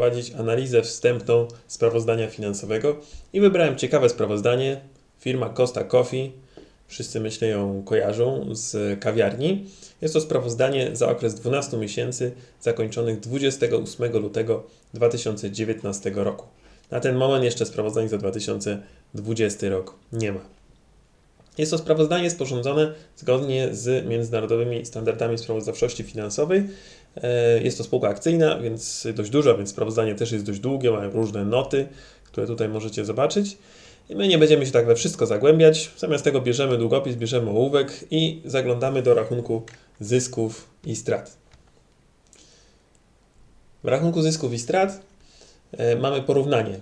prowadzić analizę wstępną sprawozdania finansowego i wybrałem ciekawe sprawozdanie. Firma Costa Coffee, wszyscy myślę ją kojarzą z kawiarni. Jest to sprawozdanie za okres 12 miesięcy zakończonych 28 lutego 2019 roku. Na ten moment jeszcze sprawozdań za 2020 rok nie ma. Jest to sprawozdanie sporządzone zgodnie z międzynarodowymi standardami sprawozdawczości finansowej. E, Jest to spółka akcyjna, więc dość duża, więc sprawozdanie też jest dość długie, mają różne noty, które tutaj możecie zobaczyć. I my nie będziemy się tak we wszystko zagłębiać. Zamiast tego bierzemy długopis, bierzemy ołówek i zaglądamy do rachunku zysków i strat. W rachunku zysków i strat e, mamy porównanie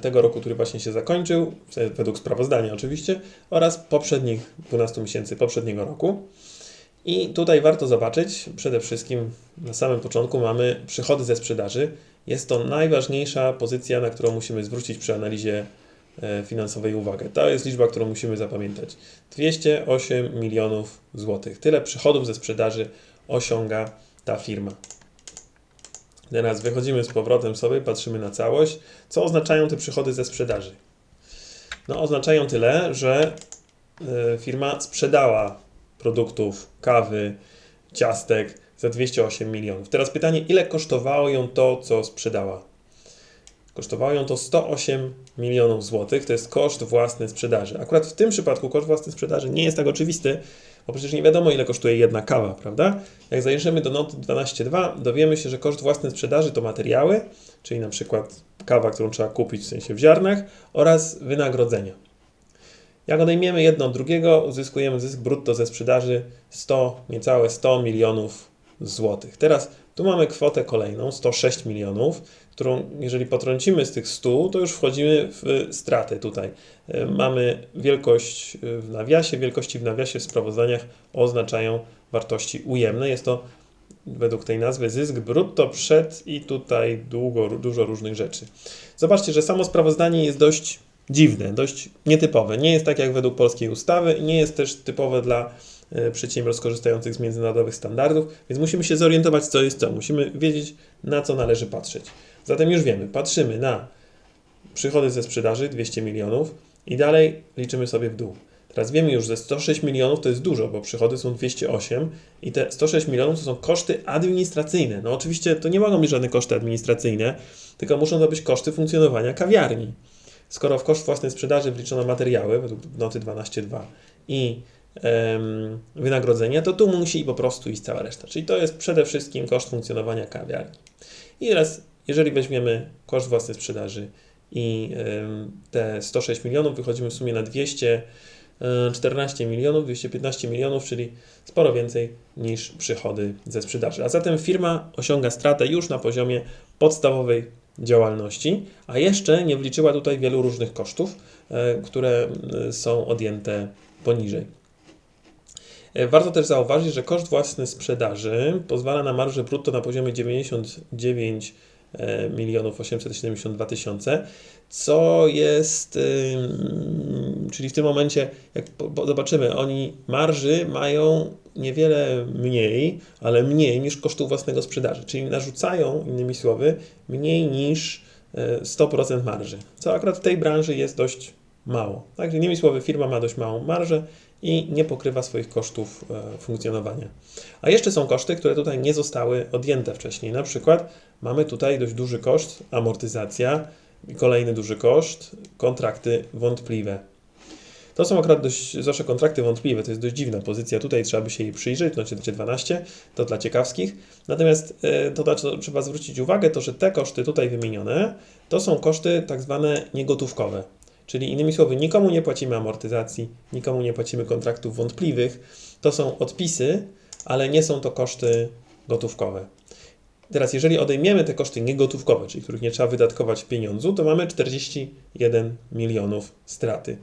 tego roku, który właśnie się zakończył, e, według sprawozdania oczywiście, oraz poprzednich 12 miesięcy poprzedniego roku. I tutaj warto zobaczyć, przede wszystkim na samym początku mamy przychody ze sprzedaży. Jest to najważniejsza pozycja, na którą musimy zwrócić przy analizie e, finansowej uwagę. To jest liczba, którą musimy zapamiętać. 208 milionów złotych. Tyle przychodów ze sprzedaży osiąga ta firma. Teraz wychodzimy z powrotem sobie, patrzymy na całość. Co oznaczają te przychody ze sprzedaży? No, oznaczają tyle, że e, firma sprzedała produktów, kawy, ciastek za 208 milionów. Teraz pytanie, ile kosztowało ją to, co sprzedała? Kosztowało ją to 108 milionów złotych, to jest koszt własny sprzedaży. Akurat w tym przypadku koszt własny sprzedaży nie jest tak oczywisty, bo przecież nie wiadomo, ile kosztuje jedna kawa, prawda? Jak zajrzymy do noty 12.2, dowiemy się, że koszt własny sprzedaży to materiały, czyli na przykład kawa, którą trzeba kupić w sensie w ziarnach, oraz wynagrodzenia. Jak odejmiemy jedno od drugiego, uzyskujemy zysk brutto ze sprzedaży 100, niecałe 100 milionów złotych. Teraz tu mamy kwotę kolejną, 106 milionów, którą jeżeli potrącimy z tych 100, to już wchodzimy w stratę tutaj. E, Mamy wielkość w nawiasie, wielkości w nawiasie w sprawozdaniach oznaczają wartości ujemne. Jest to według tej nazwy zysk brutto przed i tutaj długo, dużo różnych rzeczy. Zobaczcie, że samo sprawozdanie jest dość dziwne, dość nietypowe. Nie jest tak jak według polskiej ustawy nie jest też typowe dla e, przedsiębiorstw korzystających z międzynarodowych standardów, więc musimy się zorientować, co jest co. Musimy wiedzieć, na co należy patrzeć. Zatem już wiemy, patrzymy na przychody ze sprzedaży 200 milionów i dalej liczymy sobie w dół. Teraz wiemy już, że 106 milionów to jest dużo, bo przychody są 208 i te 106 milionów to są koszty administracyjne. No oczywiście to nie mogą być żadne koszty administracyjne, tylko muszą to być koszty funkcjonowania kawiarni. Skoro w koszt własnej sprzedaży wliczono materiały według noty 12.2 i em, wynagrodzenia, to tu musi po prostu iść cała reszta. Czyli to jest przede wszystkim koszt funkcjonowania kawiarni. I teraz, jeżeli weźmiemy koszt własnej sprzedaży i em, te 106 milionów, wychodzimy w sumie na 214 milionów, 215 milionów, czyli sporo więcej niż przychody ze sprzedaży. A zatem firma osiąga stratę już na poziomie podstawowej działalności, a jeszcze nie wliczyła tutaj wielu różnych kosztów, e, które e, są odjęte poniżej. E, Warto też zauważyć, że koszt własny sprzedaży pozwala na marżę brutto na poziomie 99 e, milionów 872 tysiące, co jest, czyli w tym momencie, jak zobaczymy, oni marży mają niewiele mniej, ale mniej niż kosztu własnego sprzedaży, czyli narzucają, innymi słowy, mniej niż e, 100% marży, co akurat w tej branży jest dość mało. Także innymi słowy, firma ma dość małą marżę i nie pokrywa swoich kosztów e, funkcjonowania. A jeszcze są koszty, które tutaj nie zostały odjęte wcześniej. Na przykład mamy tutaj dość duży koszt, amortyzacja, kolejny duży koszt, kontrakty wątpliwe. To są akurat dość, zawsze kontrakty wątpliwe, to jest dość dziwna pozycja, tutaj trzeba by się jej przyjrzeć, znaczy 12, to dla ciekawskich. Natomiast e, to, na co trzeba zwrócić uwagę, to że te koszty tutaj wymienione, to są koszty tak zwane niegotówkowe. Czyli innymi słowy, nikomu nie płacimy amortyzacji, nikomu nie płacimy kontraktów wątpliwych. To są odpisy, ale nie są to koszty gotówkowe. Teraz, jeżeli odejmiemy te koszty niegotówkowe, czyli których nie trzeba wydatkować w pieniądzu, to mamy 41 milionów straty.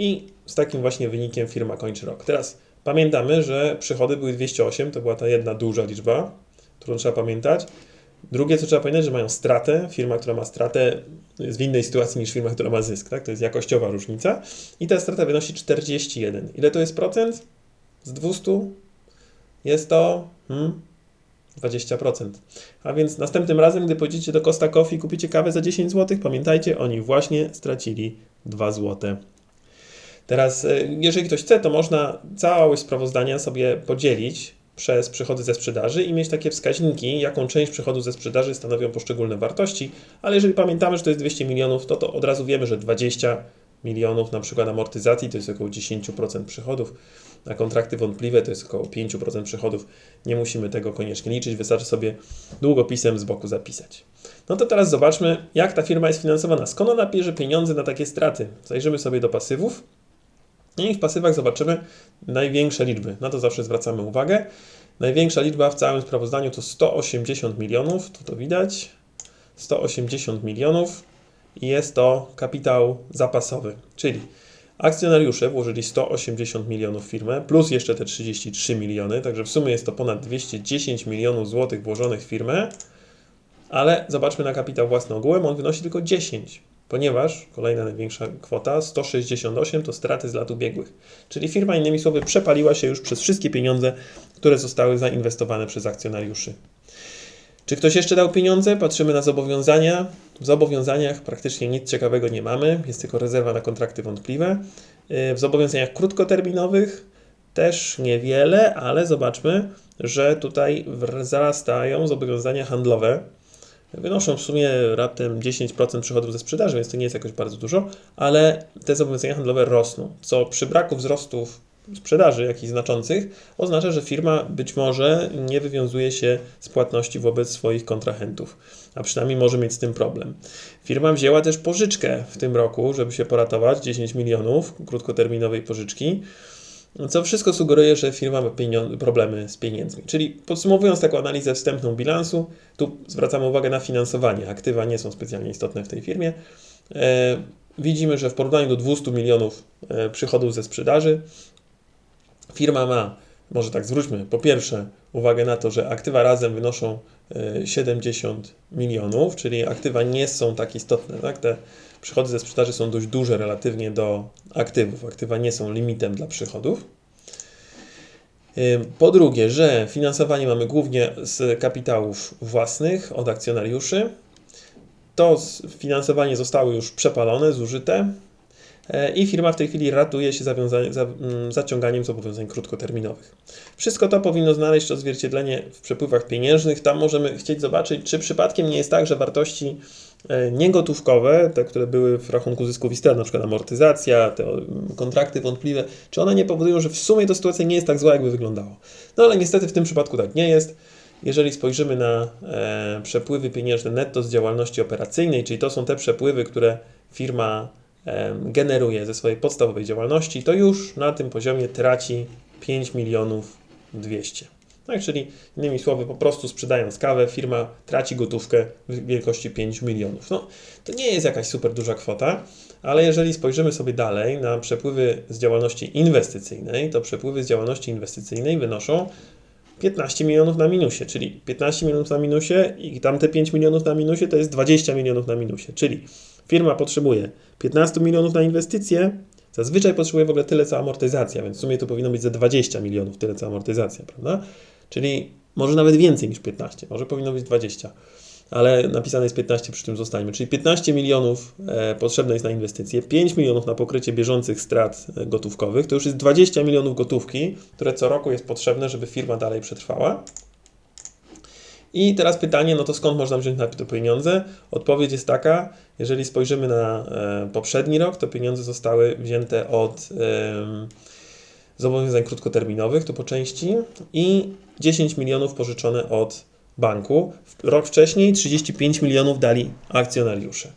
I z takim właśnie wynikiem firma kończy rok. Teraz pamiętamy, że przychody były 208, to była ta jedna duża liczba, którą trzeba pamiętać. Drugie, co trzeba pamiętać, że mają stratę. Firma, która ma stratę, jest w innej sytuacji niż firma, która ma zysk. Tak? To jest jakościowa różnica. I ta strata wynosi 41. Ile to jest procent? Z 200? Jest to hmm, 20%. A więc następnym razem, gdy pójdziecie do Costa Coffee i kupicie kawę za 10 zł, pamiętajcie, oni właśnie stracili 2 zł. Teraz, e, jeżeli ktoś chce, to można całość sprawozdania sobie podzielić przez przychody ze sprzedaży i mieć takie wskaźniki, jaką część przychodów ze sprzedaży stanowią poszczególne wartości, ale jeżeli pamiętamy, że to jest 200 milionów, to, to od razu wiemy, że 20 milionów na przykład amortyzacji to jest około 10% przychodów, na kontrakty wątpliwe to jest około 5% przychodów. Nie musimy tego koniecznie liczyć, wystarczy sobie długopisem z boku zapisać. No to teraz zobaczmy, jak ta firma jest finansowana. Skąd ona bierze pieniądze na takie straty? Zajrzymy sobie do pasywów. I w pasywach zobaczymy największe liczby. Na to zawsze zwracamy uwagę. Największa liczba w całym sprawozdaniu to 180 milionów, to to widać. 180 milionów. I jest to kapitał zapasowy, czyli akcjonariusze włożyli 180 milionów w firmę, plus jeszcze te 33 miliony, także w sumie jest to ponad 210 milionów złotych włożonych w firmę, ale zobaczmy na kapitał własny ogółem, on wynosi tylko 10 ponieważ kolejna największa kwota 168 to straty z lat ubiegłych. Czyli firma innymi słowy przepaliła się już przez wszystkie pieniądze, które zostały zainwestowane przez akcjonariuszy. Czy ktoś jeszcze dał pieniądze? Patrzymy na zobowiązania. W zobowiązaniach praktycznie nic ciekawego nie mamy, jest tylko rezerwa na kontrakty wątpliwe. W zobowiązaniach krótkoterminowych też niewiele, ale zobaczmy, że tutaj wzrastają zobowiązania handlowe wynoszą w sumie raptem 10% przychodów ze sprzedaży, więc to nie jest jakoś bardzo dużo, ale te zobowiązania handlowe rosną, co przy braku wzrostów sprzedaży jakichś znaczących oznacza, że firma być może nie wywiązuje się z płatności wobec swoich kontrahentów, a przynajmniej może mieć z tym problem. Firma wzięła też pożyczkę w tym roku, żeby się poratować, 10 milionów krótkoterminowej pożyczki. Co wszystko sugeruje, że firma ma problemy z pieniędzmi. Czyli podsumowując taką analizę wstępną bilansu, tu zwracamy uwagę na finansowanie. Aktywa nie są specjalnie istotne w tej firmie. E, widzimy, że w porównaniu do 200 milionów e, przychodów ze sprzedaży, firma ma, może tak zwróćmy, po pierwsze uwagę na to, że aktywa razem wynoszą 70 e, milionów, czyli aktywa nie są tak istotne. Tak? Te Przychody ze sprzedaży są dość duże relatywnie do aktywów. Aktywa nie są limitem dla przychodów. Po drugie, że finansowanie mamy głównie z kapitałów własnych od akcjonariuszy. To finansowanie zostało już przepalone, zużyte e, i firma w tej chwili ratuje się za, mm, zaciąganiem zobowiązań krótkoterminowych. Wszystko to powinno znaleźć odzwierciedlenie w przepływach pieniężnych. Tam możemy chcieć zobaczyć, czy przypadkiem nie jest tak, że wartości E, niegotówkowe, te, które były w rachunku strat, na przykład amortyzacja, te kontrakty wątpliwe, czy one nie powodują, że w sumie to sytuacja nie jest tak zła, jakby wyglądało. No ale niestety w tym przypadku tak nie jest. Jeżeli spojrzymy na e, przepływy pieniężne netto z działalności operacyjnej, czyli to są te przepływy, które firma e, generuje ze swojej podstawowej działalności, to już na tym poziomie traci 5 milionów 200. Tak, czyli innymi słowy, po prostu sprzedając kawę, firma traci gotówkę w wielkości 5 milionów. No, to nie jest jakaś super duża kwota, ale jeżeli spojrzymy sobie dalej na przepływy z działalności inwestycyjnej, to przepływy z działalności inwestycyjnej wynoszą 15 milionów na minusie, czyli 15 milionów na minusie i tamte 5 milionów na minusie to jest 20 milionów na minusie, czyli firma potrzebuje 15 milionów na inwestycje, zazwyczaj potrzebuje w ogóle tyle co amortyzacja, więc w sumie to powinno być za 20 milionów tyle co amortyzacja, prawda? Czyli może nawet więcej niż 15, może powinno być 20, ale napisane jest 15, przy tym zostańmy. Czyli 15 milionów e, potrzebne jest na inwestycje, 5 milionów na pokrycie bieżących strat e, gotówkowych, to już jest 20 milionów gotówki, które co roku jest potrzebne, żeby firma dalej przetrwała. I teraz pytanie, no to skąd można wziąć na to pieniądze? Odpowiedź jest taka, jeżeli spojrzymy na e, poprzedni rok, to pieniądze zostały wzięte od zobowiązań krótkoterminowych, to po części, i 10 milionów pożyczone od banku. Rok wcześniej 35 milionów dali akcjonariusze.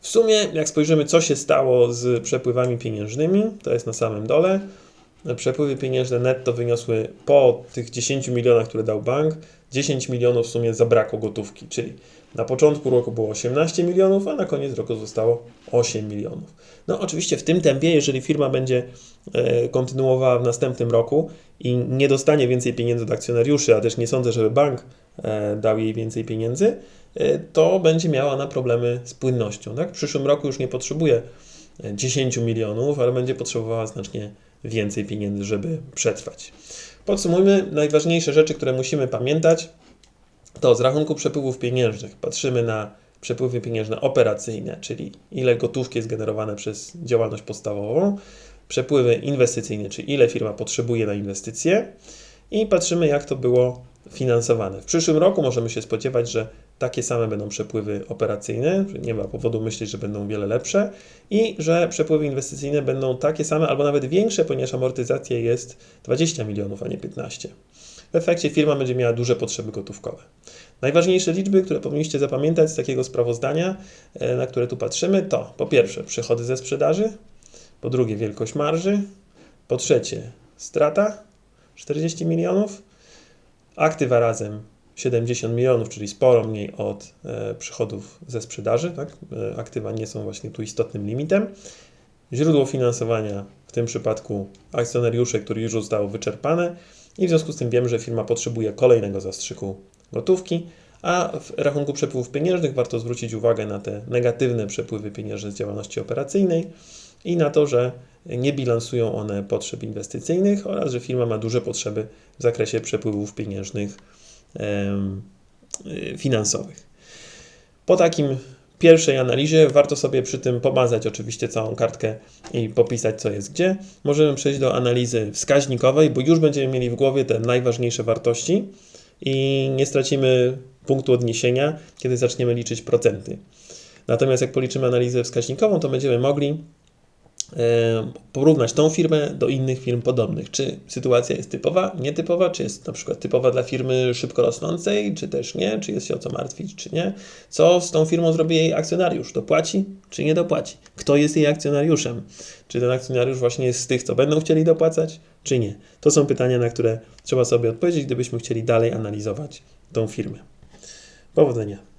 W sumie, jak spojrzymy, co się stało z przepływami pieniężnymi, to jest na samym dole. Przepływy pieniężne netto wyniosły po tych 10 milionach, które dał bank, 10 milionów w sumie zabrakło gotówki, czyli na początku roku było 18 milionów, a na koniec roku zostało 8 milionów. No oczywiście w tym tempie, jeżeli firma będzie e, kontynuowała w następnym roku i nie dostanie więcej pieniędzy od akcjonariuszy, a też nie sądzę, żeby bank dał jej więcej pieniędzy, e, to będzie miała na problemy z płynnością. Tak? W przyszłym roku już nie potrzebuje 10 milionów, ale będzie potrzebowała znacznie więcej pieniędzy, żeby przetrwać. Podsumujmy najważniejsze rzeczy, które musimy pamiętać. to z rachunku przepływów pieniężnych patrzymy na przepływy pieniężne operacyjne, czyli ile gotówki jest generowane przez działalność podstawową, przepływy inwestycyjne, czyli ile firma potrzebuje na inwestycje i patrzymy, jak to było finansowane. W przyszłym roku możemy się spodziewać, że takie same będą przepływy operacyjne, nie ma powodu myśleć, że będą wiele lepsze i że przepływy inwestycyjne będą takie same albo nawet większe, ponieważ amortyzacja jest 20 milionów, a nie 15. W efekcie firma będzie miała duże potrzeby gotówkowe. Najważniejsze liczby, które powinniście zapamiętać z takiego sprawozdania, e, na które tu patrzymy, to po pierwsze przychody ze sprzedaży, po drugie wielkość marży, po trzecie strata 40 milionów, aktywa razem 70 milionów, czyli sporo mniej od e, przychodów ze sprzedaży. Tak? E, aktywa nie są właśnie tu istotnym limitem. Źródło finansowania w tym przypadku akcjonariusze, które już zostało wyczerpane i w związku z tym wiem, że firma potrzebuje kolejnego zastrzyku gotówki, a w rachunku przepływów pieniężnych warto zwrócić uwagę na te negatywne przepływy pieniężne z działalności operacyjnej i na to, że nie bilansują one potrzeb inwestycyjnych oraz że firma ma duże potrzeby w zakresie przepływów pieniężnych y, finansowych. Po takim pierwszej analizie warto sobie przy tym pomazać oczywiście całą kartkę i popisać co jest gdzie. Możemy przejść do analizy wskaźnikowej, bo już będziemy mieli w głowie te najważniejsze wartości i nie stracimy punktu odniesienia, kiedy zaczniemy liczyć procenty. Natomiast jak policzymy analizę wskaźnikową, to będziemy mogli porównać tą firmę do innych firm podobnych. Czy sytuacja jest typowa, nietypowa, czy jest na przykład typowa dla firmy szybko rosnącej, czy też nie, czy jest się o co martwić, czy nie. Co z tą firmą zrobi jej akcjonariusz? Dopłaci, czy nie dopłaci? Kto jest jej akcjonariuszem? Czy ten akcjonariusz właśnie jest z tych, co będą chcieli dopłacać, czy nie? To są pytania, na które trzeba sobie odpowiedzieć, gdybyśmy chcieli dalej analizować tą firmę. Powodzenia.